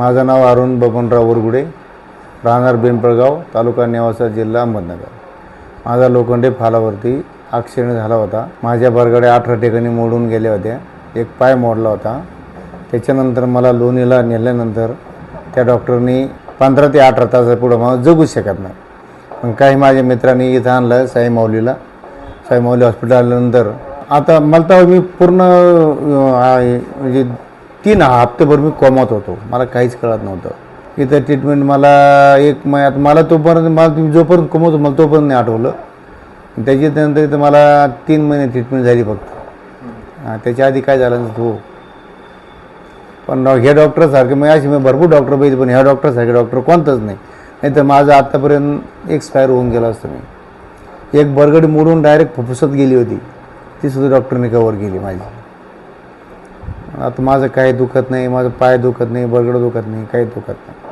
माझं नाव अरुण बबनराव उरगुडे राहणार बेंपळगाव तालुका नेवासा जिल्हा अहमदनगर. माझा लोखंडे फालावरती आक्षेण झाला होता. माझ्या बरगड्या अठरा ठिकाणी मोडून गेल्या होत्या. एक पाय मोडला होता. त्याच्यानंतर मला लोणीला नेल्यानंतर त्या डॉक्टरनी पंधरा ते अठरा तासापुढं मला जगू शकत नाही. मग काही माझ्या मित्रांनी इथं आणलं साई माऊलीला. साई माऊली हॉस्पिटल आल्यानंतर आता मला तर मी पूर्ण म्हणजे तीन हप्तेभर मी कोमात होतो. मला काहीच कळत नव्हतं. इथं ट्रीटमेंट मला एक महिन्यात आता मला तोपर्यंत मला तुम्ही जोपर्यंत कोमवतो मला तोपर्यंत नाही आठवलं. त्याच्यानंतर इथं मला तीन महिने ट्रीटमेंट झाली फक्त. हां त्याच्या आधी काय झालं नसतं हो. पण हे ह्या डॉक्टरसारखे मी असे मी भरपूर डॉक्टर बघितले पण ह्या डॉक्टरसारखे डॉक्टर कोणतंच नाही. नाही तर माझं आत्तापर्यंत एक्सपायर होऊन गेलं असतं मी. एक बरगडी मोडून डायरेक्ट फुफ्फुसात गेली होती. ती सुद्धा डॉक्टरने कवर केली माझी. आता माझं काही दुखत नाही माझं पाय दुखत नाही बरगडं दुखत नाही काही दुखत नाही.